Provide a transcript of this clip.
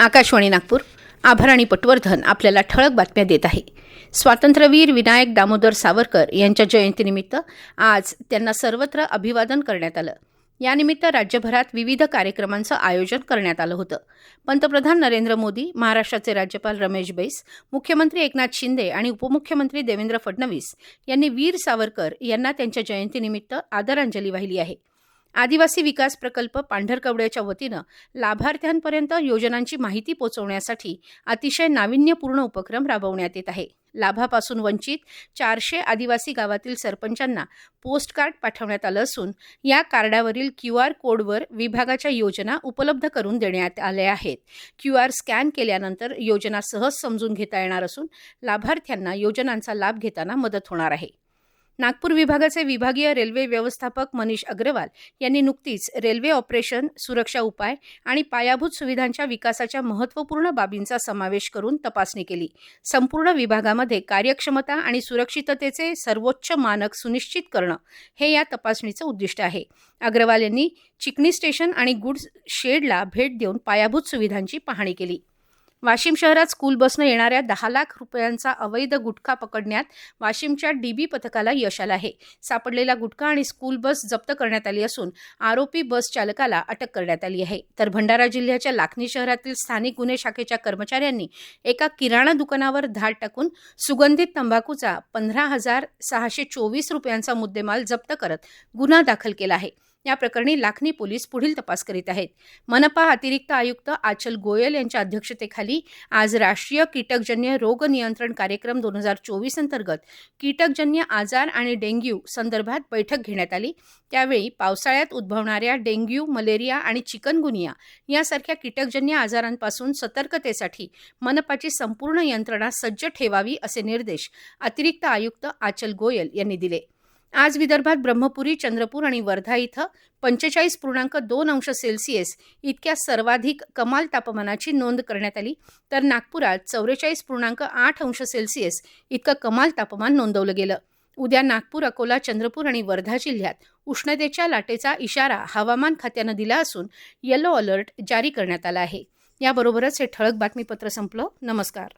आकाशवाणी नागपूर. आभराणी पटवर्धन आपल्याला ठळक बातम्या देत आहे. स्वातंत्र्यवीर विनायक दामोदर सावरकर यांच्या जयंतीनिमित्त आज त्यांना सर्वत्र अभिवादन करण्यात आलं. यानिमित्त राज्यभरात विविध कार्यक्रमांचं आयोजन करण्यात आलं होतं. पंतप्रधान नरेंद्र मोदी महाराष्ट्राचे राज्यपाल रमेश बैस मुख्यमंत्री एकनाथ शिंदे आणि उपमुख्यमंत्री देवेंद्र फडणवीस यांनी वीर सावरकर यांना त्यांच्या जयंतीनिमित्त आदरांजली वाहिली आहे. आदिवासी विकास प्रकल्प पांढरकवड्याच्या वतीनं लाभार्थ्यांपर्यंत योजनांची माहिती पोहोचवण्यासाठी अतिशय नाविन्यपूर्ण उपक्रम राबवण्यात येत आहे. लाभापासून वंचित चारशे आदिवासी गावातील सरपंचांना पोस्टकार्ड पाठवण्यात आलं असून या कार्डावरील क्यू आर कोडवर विभागाच्या योजना उपलब्ध करून देण्यात आल्या आहेत. क्यू आर स्कॅन केल्यानंतर योजना सहज समजून घेता येणार असून लाभार्थ्यांना योजनांचा लाभ घेताना मदत होणार आहे. नागपूर विभागाचे विभागीय रेल्वे व्यवस्थापक मनीष अग्रवाल यांनी नुकतीच रेल्वे ऑपरेशन सुरक्षा उपाय आणि पायाभूत सुविधांच्या विकासाच्या महत्त्वपूर्ण बाबींचा समावेश करून तपासणी केली. संपूर्ण विभागामध्ये कार्यक्षमता आणि सुरक्षिततेचे सर्वोच्च मानक सुनिश्चित करणं हे या तपासणीचं उद्दिष्ट आहे. अग्रवाल यांनी चिकणी स्टेशन आणि गुड्स शेडला भेट देऊन पायाभूत सुविधांची पाहणी केली. वाशिम शहरात स्कूल बसनं येणाऱ्या दहा लाख रुपयांचा अवैध गुटखा पकडण्यात वाशिमच्या डीबी पथकाला यश आलं आहे. सापडलेला गुटखा आणि स्कूल बस जप्त करण्यात आली असून आरोपी बस चालकाला अटक करण्यात आली आहे. तर भंडारा जिल्ह्याच्या लाखनी शहरातील स्थानिक गुन्हे शाखेच्या कर्मचाऱ्यांनी एका किराणा दुकानावर धाड टाकून सुगंधित तंबाखूचा पंधरा हजार सहाशे चोवीस रुपयांचा मुद्देमाल जप्त करत गुन्हा दाखल केला आहे. या प्रकरणी लाखनी पोलीस पुढील तपास करीत आहेत. मनपा अतिरिक्त आयुक्त आचल गोयल यांच्या अध्यक्षतेखाली आज राष्ट्रीय कीटकजन्य रोग नियंत्रण कार्यक्रम दोन हजार चोवीस अंतर्गत कीटकजन्य आजार आणि डेंग्यू संदर्भात बैठक घेण्यात आली. त्यावेळी पावसाळ्यात उद्भवणाऱ्या डेंग्यू मलेरिया आणि चिकनगुनिया यासारख्या कीटकजन्य आजारांपासून सतर्कतेसाठी मनपाची संपूर्ण यंत्रणा सज्ज ठेवावी असे निर्देश अतिरिक्त आयुक्त आचल गोयल यांनी दिले. आज विदर्भात ब्रह्मपुरी चंद्रपूर आणि वर्धा इथं पंचेचाळीस पूर्णांक दोन अंश सेल्सिअस इतक्या सर्वाधिक कमाल तापमानाची नोंद करण्यात आली. तर नागपुरात चौवेचाळीस पूर्णांक आठ अंश सेल्सिअस इतकं कमाल तापमान नोंदवलं गेलं. उद्या नागपूर अकोला चंद्रपूर आणि वर्धा जिल्ह्यात उष्णतेच्या लाटेचा इशारा हवामान खात्यानं दिला असून येलो अलर्ट जारी करण्यात आला आहे. याबरोबरच हे ठळक बातमीपत्र संपलं. नमस्कार.